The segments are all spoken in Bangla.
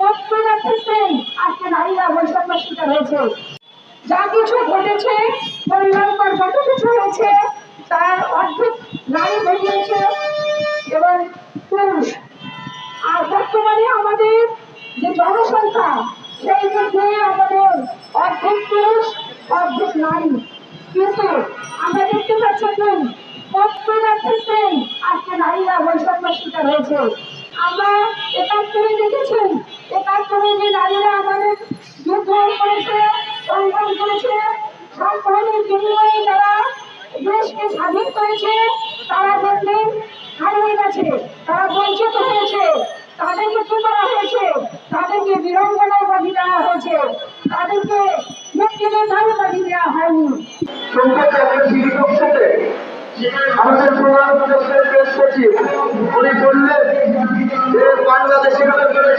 প্রত্যেকের ক্ষেত্রেই আজকে নারীরা বৈষম্য শিকার হয়েছে। যা কিছু ঘটেছে পরিবারপর যত কিছু হয়েছে, তার অর্ধেক নারী বেরিয়েছে। এবং পুরুষ। আর বর্তমানে আমাদের যে জনসংখ্যা, সেই মধ্যে আমাদের অর্ধেক পুরুষ, অর্ধেক নারী। কিন্তু আমরা দেখতে পাচ্ছি এখন প্রত্যেকের ক্ষেত্রেই আজকে নারীরা বৈষম্য শিকার হয়েছে। আমরা একাত্তরে দেখেছি আমাদের যুদ্ধ করেছে, সংগ্রাম করেছে সংগ্রামের করেছে, তারা বললেন হারিয়ে গেছে, তারা বঞ্চিত হয়েছে। তাদেরকে করা হয়েছে? তাদেরকে বিড়ম্বনার বাধি দেওয়া হয়েছে। তাদেরকে মুক্তিদের ধারে দেওয়া হয়নি। বাংলাদেশের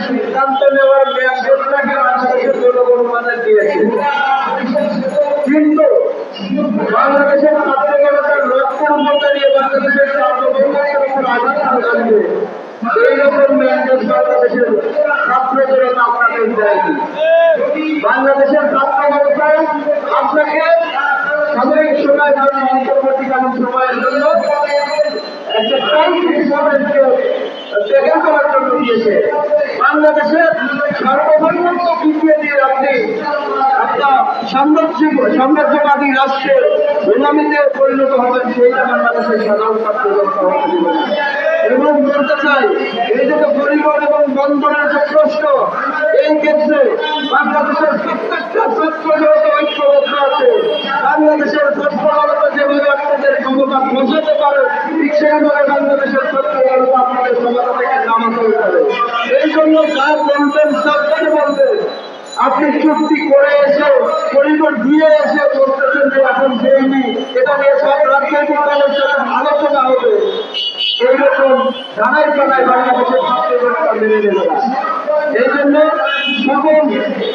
সিদ্ধান্ত নেওয়ার বাংলাদেশের জনগণ মাথায় দিয়েছে। বাংলাদেশের জনতার লক্ষ্যের নিয়ে বাংলাদেশের সার্বভৌমত্বের উপর ছাত্র জনতায় আপনাকে সাময়িক সময় অন্তর্বর্তীকালীন সময়ের জন্য দেখা করার জন্য দিয়েছে বাংলাদেশের পিছিয়ে দিয়ে আপনি একটা সাম্রাজ্য সাম্রাজ্যবাদী রাষ্ট্রের গোলামিতে পরিণত হবেন সেইটা বাংলাদেশের সাধারণ। এবং বলতে চাই, এই যে পরিবার এবং বন্ধনের যে প্রশ্ন, এই ক্ষেত্রে বাংলাদেশের প্রত্যেকটা আপনি চুক্তি করে এসে পরিবার দিয়ে এসে বলতেছেন যে এখন দেয়নি এটা নিয়ে সব রাজনৈতিক দলের সাথে আলোচনা হবে। এইরকম জানাই জানাই বাংলাদেশের ছাত্র জনতা মেনে নেবে। এই জন্য সকল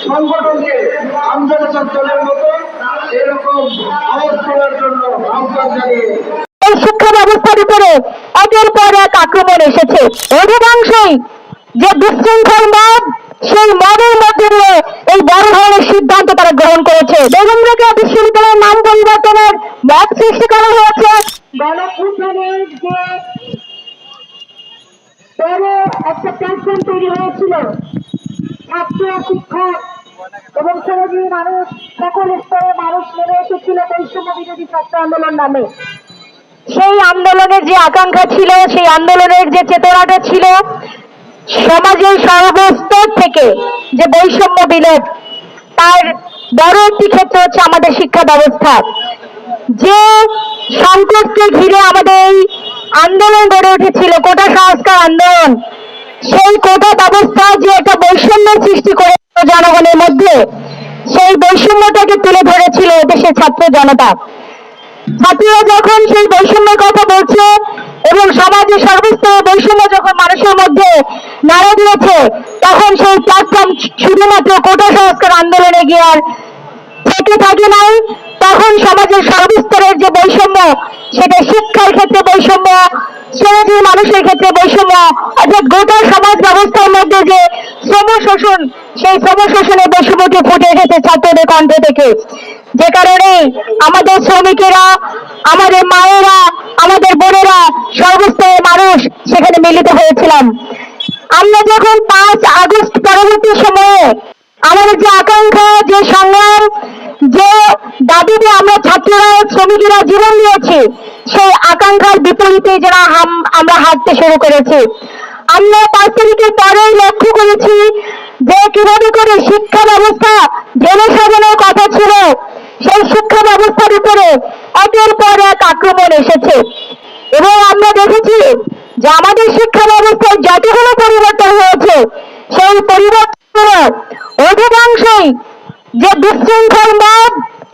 সংগঠনকে আন্দোলন দলের মতো এরকম আওয়াজ তোলার জন্য আহ্বান জানিয়ে শিক্ষা ব্যবস্থার উপরে একের পর এক আক্রমণ এসেছে। অধিকাংশই যে বিশৃঙ্খল মত সেই মদের মধ্যে দিয়ে এই বড় ধরনের সিদ্ধান্ত তারা গ্রহণ করেছে। বেগমরেখা বিশ্ববিদ্যালয়ের নাম পরিবর্তনের মত সৃষ্টি করা হয়েছে। গণপুত্রের যে একটা প্ল্যাটফর্ম তৈরি হয়েছিল ছাত্র শিক্ষক এবং মানুষ সকল স্তরে মানুষ নেমে এসেছিল বৈষম্য বিরোধী ছাত্র আন্দোলন নামে। সেই আন্দোলনের যে আকাঙ্ক্ষা ছিল সেই আন্দোলনের যে চেতনাটা ছিল সমাজের সর্বস্তর থেকে যে বৈষম্য বিলোপ তার বড় একটি ক্ষেত্র হচ্ছে আমাদের শিক্ষা ব্যবস্থা। যে সংকটকে ঘিরে আমাদের এই আন্দোলন গড়ে উঠেছিল, কোটা সংস্কার আন্দোলন, সেই কোটা ব্যবস্থা যে একটা বৈষম্য সৃষ্টি করে জনগণের মধ্যে, সেই বৈষম্যটাকে তুলে ধরেছিল দেশের ছাত্র জনতা। ছাত্রীরা যখন সেই বৈষম্যের কথা বলছে এবং সমাজে সর্বস্তরে বৈষম্য যখন মানুষের মধ্যে নাড়া দিয়েছে, তখন সেই প্ল্যাটফর্ম শুধুমাত্র কোটা সংস্কার আন্দোলনে গিয়ে আর থেকে থাকে নাই। তখন সমাজের সর্বস্তরের যে বৈষম্য সেটা শিক্ষার ক্ষেত্রে বৈষম্য শ্রমজীবী মানুষের ক্ষেত্রে বৈষম্য, অর্থাৎ গোটা সমাজ ব্যবস্থার মধ্যে যে শ্রম শোষণ, সেই শ্রম শোষণের বৈষম্যটি ফুটে এসেছে ছাত্রদের কণ্ঠ থেকে। যে কারণে আমাদের শ্রমিকেরা, আমাদের মায়েরা, আমাদের বোনেরা, সর্বস্তরের মানুষ সেখানে মিলিত হয়েছিলাম। আমরা যখন পাঁচ আগস্ট পরবর্তী সময়ে আমাদের যে আকাঙ্ক্ষা যে সংগ্রাম যে দাবিতে আমরা ছাত্ররা শ্রমিকেরা জীবন দিয়েছি, সেই আকাঙ্ক্ষার বিপরীতে যারা আমরা হাঁটতে শুরু করেছি। আমরা পাঁচ তারিখের পরেই লক্ষ্য করেছি যে কীভাবে করে শিক্ষা ব্যবস্থা জেনে সাজানোর কথা ছিল, সেই শিক্ষা ব্যবস্থার উপরে একের পর এক আক্রমণ এসেছে। এবং আমরা দেখেছি যে আমাদের শিক্ষা ব্যবস্থায় যতগুলো পরিবর্তন হয়েছে, সেই পরিবর্তন অধিকাংশই যে বিশৃঙ্খল মদ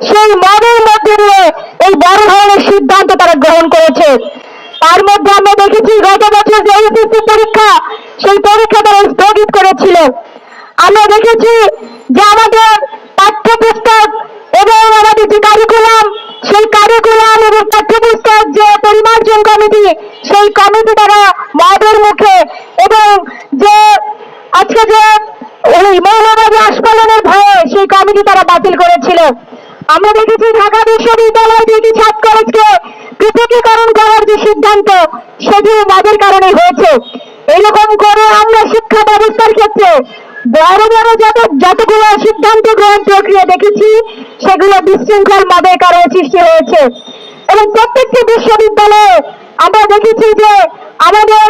সেই মদের মধ্যে দিয়ে এই বড় ধরনের সিদ্ধান্ত তারা গ্রহণ করেছে। তার মধ্যে আমরা দেখেছি, গত বছর যে এইচএসসি পরীক্ষা, সেই পরীক্ষা তারা স্থগিত করেছিল। আমরা দেখেছি যে আমাদের পাঠ্যপুস্তক এবং আমাদের যে কারিকুলাম সেই কারিকুলাম এবং পাঠ্যপুস্তক যে পরিমার্জন কমিটি, সেই কমিটি তারা মদের মুখে এবং যে আজকে যে ওই মৌলবাদী আস্ফালনের ভয়ে সেই কমিটি তারা বাতিল করেছিল। আমরা দেখেছি ঢাকা বিশ্ববিদ্যালয় দুইটি ছাত্র কলেজকে পৃথকীকরণ করার যে সিদ্ধান্ত, সেটিও মদের কারণে হয়েছে। এরকম করে আমরা শিক্ষা ব্যবস্থার ক্ষেত্রে বড় বড় যত যতগুলো সিদ্ধান্ত গ্রহণ প্রক্রিয়া দেখেছি, সেগুলো বিশৃঙ্খল মদের কারণে সৃষ্টি হয়েছে। এবং প্রত্যেকটি বিশ্ববিদ্যালয়ে আমরা দেখেছি যে আমাদের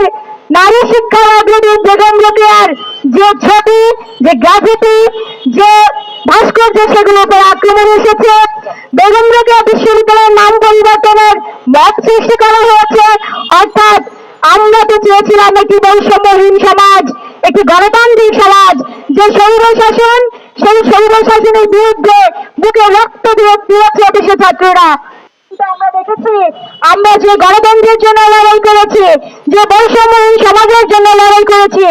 নারী শিক্ষার অগ্রদূত বেগম রোকেয়ার যে ছবি, যে গ্রাফিতি যে ভাস্কর্য সেগুলোর উপর আক্রমণ এসেছে বেগম বিশ্ববিদ্যালয়ের নাম পরিবর্তনের মত সৃষ্টি করা হয়েছে। অর্থাৎ আমরা তো চেয়েছিলাম একটি বৈষম্যহীন সমাজ, একটি গণতান্ত্রিক সমাজ, যে স্বৈর শাসন, সেই স্বৈর শাসনের বিরুদ্ধে বুকে রক্ত দিয়ে দিয়েছে দেশের ছাত্ররা। আমরা দেখেছি, আমরা যে গণতন্ত্রের জন্য লড়াই করেছি, যে বৈষম্যহীন সমাজের জন্য লড়াই করেছি,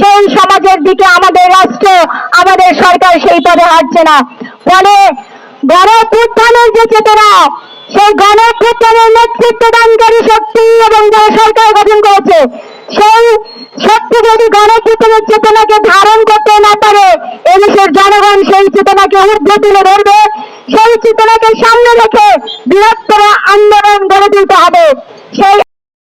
সেই সমাজের দিকে আমাদের রাষ্ট্র, আমাদের সরকার সেই পদে হাঁটছে না। ফলে গণ উত্থানের যে চেতনা, সেই গণ উত্থানের নেতৃত্ব দানকারী শক্তি এবং যারা সরকার গঠন করেছে, সেই শক্তি যদি গণ উত্থানের চেতনাকে ধারণ করতে না পারে এদেশের জনগণ সেই চেতনাকে ঊর্ধ্বে তুলে ধরবে, সেই চেতনাকে সামনে রেখে বৃহত্তর আন্দোলন গড়ে তুলতে হবে।